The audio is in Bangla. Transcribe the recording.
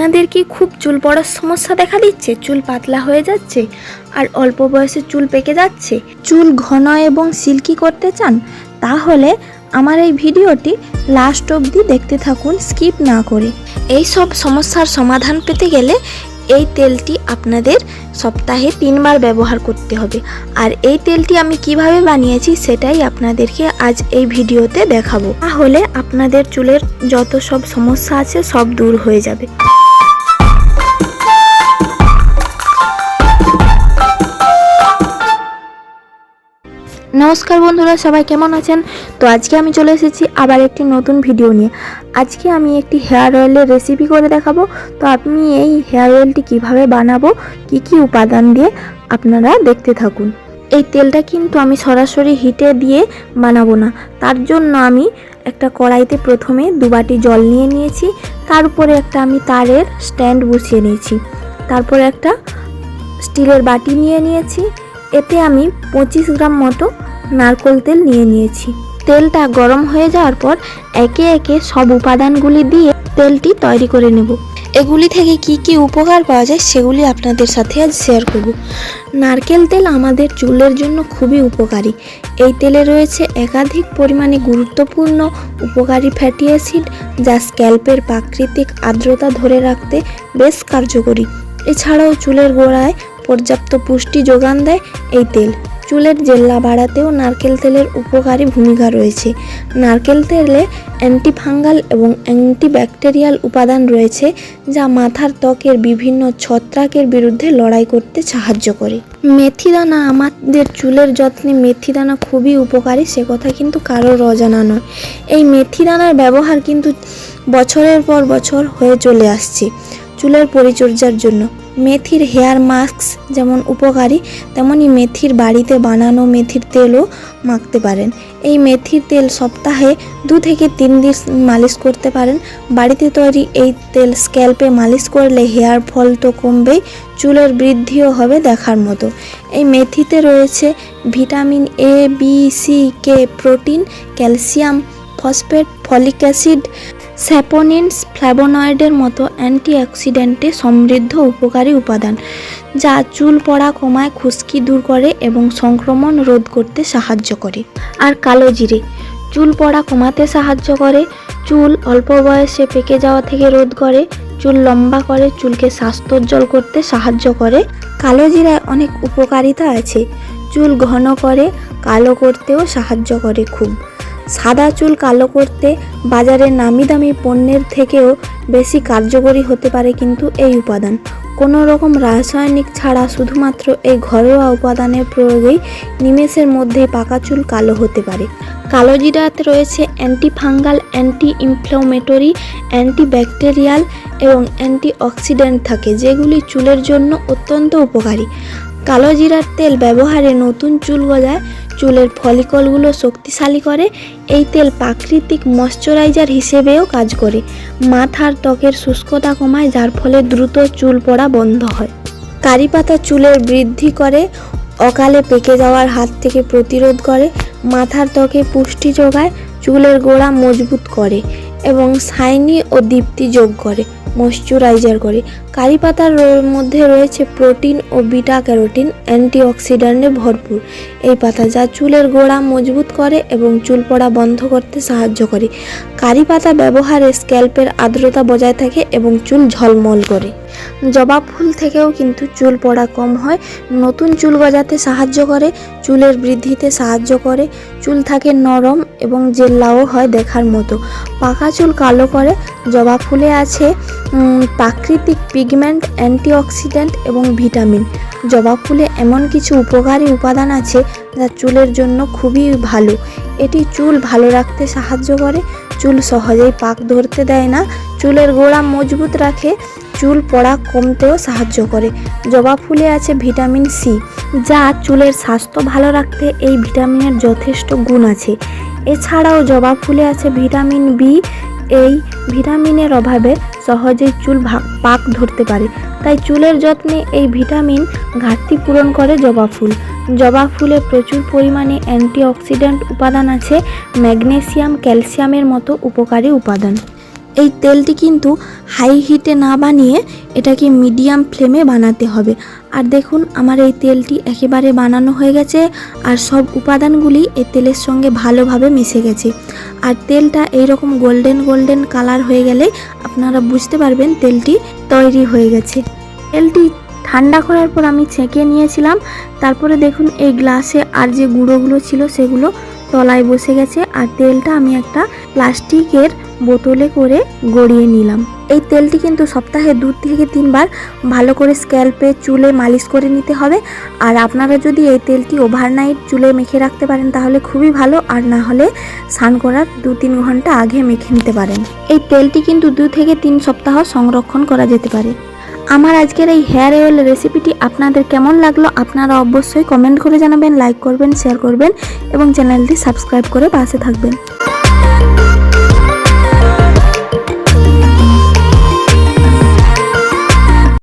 আপনাদের কি খুব চুল পড়ার সমস্যা দেখা দিচ্ছে, চুল পাতলা হয়ে যাচ্ছে, আর অল্প বয়সে চুল পেকে যাচ্ছে। চুল ঘন এবং সিল্কি করতে চান, তাহলে আমার এই ভিডিওটি লাস্ট অবধি দেখতে থাকুন স্কিপ না করে। এই সব সমস্যার সমাধান পেতে গেলে এই তেলটি আপনাদের সপ্তাহে তিনবার ব্যবহার করতে হবে। আর এই তেলটি আমি কীভাবে বানিয়েছি সেটাই আপনাদেরকে আজ এই ভিডিওতে দেখাবো। তাহলে আপনাদের চুলের যত সব সমস্যা আছে সব দূর হয়ে যাবে। নমস্কার বন্ধুরা, সবাই কেমন আছেন? তো আজকে আমি চলে এসেছি আবার একটি নতুন ভিডিও নিয়ে। আজকে আমি একটি হেয়ার অয়েলের রেসিপি করে দেখাবো। তো আপনি এই হেয়ার অয়েলটি কীভাবে বানাবো, কি কি উপাদান দিয়ে আপনারা দেখতে থাকুন। এই তেলটা কিন্তু আমি সরাসরি হিটে দিয়ে বানাবো না। তার জন্য আমি একটা কড়াইতে প্রথমে দু বাটি জল নিয়ে নিয়েছি। তার উপরে একটা আমি তারের স্ট্যান্ড বসিয়ে নিয়েছি। তারপরে একটা স্টিলের বাটি নিয়ে নিয়েছি। এতে আমি পঁচিশ গ্রাম মতো নারকোল তেল নিয়ে নিয়েছি। তেলটা গরম হয়ে যাওয়ার পর একে একে সব উপাদানগুলি দিয়ে তেলটি তৈরি করে নেব। এগুলি থেকে কি কি উপকার পাওয়া যায় সেগুলি আপনাদের সাথে আজ শেয়ার করব। নারকেল তেল আমাদের চুলের জন্য খুবই উপকারী। এই তেলে রয়েছে একাধিক পরিমাণে গুরুত্বপূর্ণ উপকারী ফ্যাটি অ্যাসিড যা স্ক্যাল্পের প্রাকৃতিক আর্দ্রতা ধরে রাখতে বেশ কার্যকরী। এছাড়াও চুলের গোড়ায় পর্যাপ্ত পুষ্টি যোগান দেয় এই তেল। চুলের জেল্লা বাড়াতেও নারকেল তেলের উপকারী ভূমিকা রয়েছে। নারকেল তেলে অ্যান্টিফাঙ্গাল এবং অ্যান্টিব্যাকটেরিয়াল উপাদান রয়েছে, যা মাথার ত্বকের বিভিন্ন ছত্রাকের বিরুদ্ধে লড়াই করতে সাহায্য করে। মেথি দানা আমাদের চুলের যত্নে মেথি দানা খুবই উপকারী, সে কথা কিন্তু কারোর অজানা নয়। এই মেথি দানার ব্যবহার কিন্তু বছরের পর বছর হয়ে চলে আসছে চুলের পরিচর্যার জন্য। মেথির হেয়ার মাস্ক যেমন উপকারী তেমনই মেথির বাড়িতে বানানো মেথির তেলও মাখতে পারেন। এই মেথির তেল সপ্তাহে দু থেকে তিন দিন মালিশ করতে পারেন। বাড়িতে তৈরি এই তেল স্ক্যাল্পে মালিশ করলে হেয়ার ফল তো কমবেই, চুলের বৃদ্ধিও হবে দেখার মতো। এই মেথিতে রয়েছে vitamin A B C K protein, calcium, phosphate, folic acid saponins ফ্ল্যাবোনয়েডের মতো অ্যান্টিঅক্সিডেন্টে সমৃদ্ধ উপকারী উপাদান, যা চুল পড়া কমায় খুশকি দূর করে এবং সংক্রমণ রোধ করতে সাহায্য করে। আর কালো জিরে, চুল পড়া কমাতে সাহায্য করে, চুল অল্প বয়সে পেকে যাওয়া থেকে রোধ করে, চুল লম্বা করে চুলকে স্বাস্থ্যোজ্জ্বল করতে সাহায্য করে। কালো জিরায় অনেক উপকারিতা আছে, চুল ঘন করে কালো করতেও সাহায্য করে খুব। সাদা চুল কালো করতে বাজারে নামি দামি পণ্যের থেকেও বেশি কার্যকরী হতে পারে কিন্তু এই উপাদান। কোনো রকম রাসায়নিক ছাড়া শুধুমাত্র এই ঘরোয়া উপাদানের প্রয়োগেই নিমেষের মধ্যে পাকা চুল কালো হতে পারে। কালো জিরাতে রয়েছে অ্যান্টিফাঙ্গাল অ্যান্টি ইনফ্লামেটরি অ্যান্টিব্যাকটেরিয়াল এবং অ্যান্টিঅক্সিডেন্ট থাকে, যেগুলি চুলের জন্য অত্যন্ত উপকারী। কালো জিরার তেল ব্যবহারে নতুন চুল গজায়, চুলের ফলিকলগুলো শক্তিশালী করে, এই তেল প্রাকৃতিক ময়শ্চারাইজার হিসেবেও কাজ করে। মাথার ত্বকের শুষ্কতা কমায়, যার ফলে দ্রুত চুল পড়া বন্ধ হয়। কারি পাতা চুলের বৃদ্ধি করে, অকালে পেকে যাওয়ার হাত থেকে প্রতিরোধ করে, মাথার ত্বকে পুষ্টি যোগায়, চুলের গোড়া মজবুত করে এবং শাইনি ও দীপ্তি যোগ করে। ময়শ্চারাইজার করে। কারি পাতার মধ্যে রয়েছে প্রোটিন ও বিটা ক্যারোটিন অ্যান্টিঅক্সিডেন্টে ভরপুর। এই পাতা যা চুলের গোড়া মজবুত করে এবং চুল পড়া বন্ধ করতে সাহায্য করে। কারি পাতা ব্যবহারে স্ক্যাল্পের আর্দ্রতা বজায় থাকে এবং চুল ঝলমল করে। জবা ফুল থেকেও কিন্তু চুল পড়া কম হয়। নতুন চুল গজাতে সাহায্য করে, চুলের বৃদ্ধিতে সাহায্য করে। চুল থাকে নরম এবং জেল্লাও হয় দেখার মতো। পাকা চুল কালো করে, জবা ফুলে আছে। প্রাকৃতিক পিগমেন্ট, অ্যান্টিঅক্সিডেন্ট এবং ভিটামিন। জবা ফুলে এমন কিছু উপকারী উপাদান আছে যা চুলের জন্য খুবই ভালো। এটি চুল ভালো রাখতে সাহায্য করে, চুল সহজেই পাক ধরতে দেয় না, চুলের গোড়া মজবুত রাখে, চুল পড়া কমতেও সাহায্য করে। জবা ফুলে আছে ভিটামিন সি যা চুলের স্বাস্থ্য ভালো রাখতে এই ভিটামিনের যথেষ্ট গুণ আছে। এছাড়াও জবা ফুলে আছে ভিটামিন বি এই ভিটামিনের অভাবে সহজেই চুল পাক ধরতে পারে। তাই চুলের যত্নে এই ভিটামিন ঘাটতি পূরণ করে জবা ফুল। জবা ফুলে প্রচুর পরিমাণে অ্যান্টিঅক্সিডেন্ট উপাদান আছে, ম্যাগনেসিয়াম, ক্যালসিয়ামের মতো উপকারী উপাদান। এই তেলটি কিন্তু হাই হিটে না বানিয়ে এটাকে মিডিয়াম ফ্লেমে বানাতে হবে। আর দেখুন, আমার এই তেলটি একেবারে বানানো হয়ে গেছে আর সব উপাদানগুলি এই তেলের সঙ্গে ভালোভাবে মিশে গেছে। আর তেলটা এইরকম গোল্ডেন গোল্ডেন কালার হয়ে গেলে আপনারা বুঝতে পারবেন তেলটি তৈরি হয়ে গেছে। তেলটি ঠান্ডা করার পর আমি ছেঁকে নিয়েছিলাম। তারপরে দেখুন, এই গ্লাসে আর যে গুঁড়োগুলো ছিল সেগুলো তলায় বসে গেছে আর তেলটা আমি একটা প্লাস্টিকের বোতলে করে গড়িয়ে নিলাম। এই তেলটি কিন্তু সপ্তাহে দু থেকে তিনবার ভালো করে স্ক্যাল্পে চুলে মালিশ করে নিতে হবে। আর আপনারা যদি এই তেলটি ওভারনাইট চুলে মেখে রাখতে পারেন, তাহলে খুবই ভালো। আর না হলে স্নান করার দু তিন ঘণ্টা আগে মেখে নিতে পারেন। এই তেলটি কিন্তু দু থেকে তিন সপ্তাহ সংরক্ষণ করা যেতে পারে। আমার আজকের এই হেয়ার অয়েল রেসিপিটি আপনাদের কেমন লাগল আপনারা অবশ্যই কমেন্ট করে জানাবেন লাইক করবেন শেয়ার করবেন এবং চ্যানেলটি সাবস্ক্রাইব করে পাশে থাকবেন।